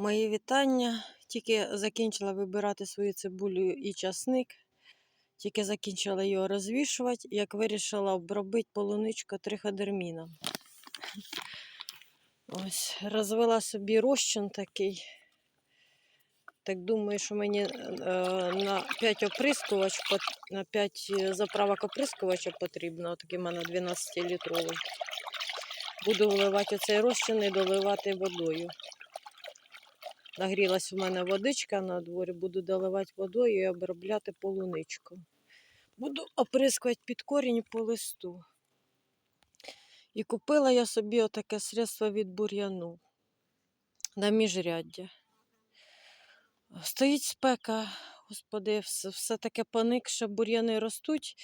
Мої вітання. Тільки закінчила вибирати свою цибулю і часник. Тільки закінчила його розвішувати, як вирішила обробити полуничку триходерміном. Ось, розвела собі розчин такий. Так думаю, що мені е, на 5 оприскувач, на 5 заправок оприскувача потрібно. Такий в мене 12-літровий. Буду вливати цей розчин і доливати водою. Нагрілась у мене водичка на дворі, буду доливати водою і обробляти полуничку. Буду оприскувати під корінь по листу. І купила я собі отаке средство від бур'яну на міжряддя. Стоїть спека, господи, все, таке поникше, бур'яни ростуть.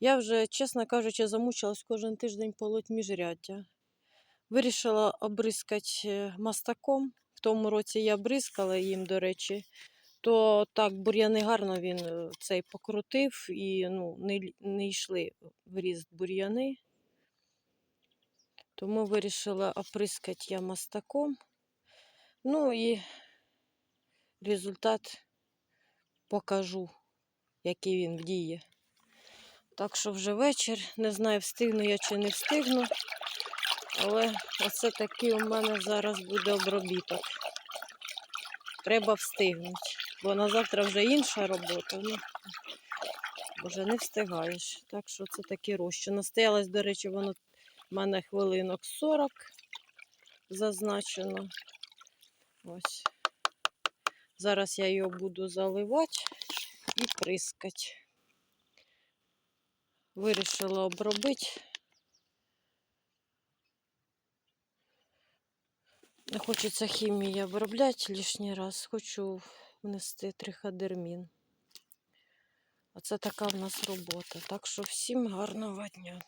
Я вже, чесно кажучи, замучилась кожен тиждень полоть міжряддя. Вирішила обрискати е, мастаком. В тому році я бризкала їм, до речі, то так бур'яни гарно він е, цей покрутив і ну, не, не йшли в ріст бур'яни. Тому вирішила оприскати я мастаком. Ну і результат покажу, який він діє. Так що вже вечір. Не знаю, встигну я чи не встигну. Але оце такий у мене зараз буде обробіток. Треба встигнути. Бо на завтра вже інша робота. Ну, вже не встигаєш. Так що це такі розчин. Настоялось, до речі, воно в мене хвилинок 40 зазначено. Ось. Зараз я його буду заливати і прискати. Вирішила обробити. Не хочеться хімії обробляти лишній раз. Хочу внести триходермін. Оце така в нас робота. Так що всім гарного дня.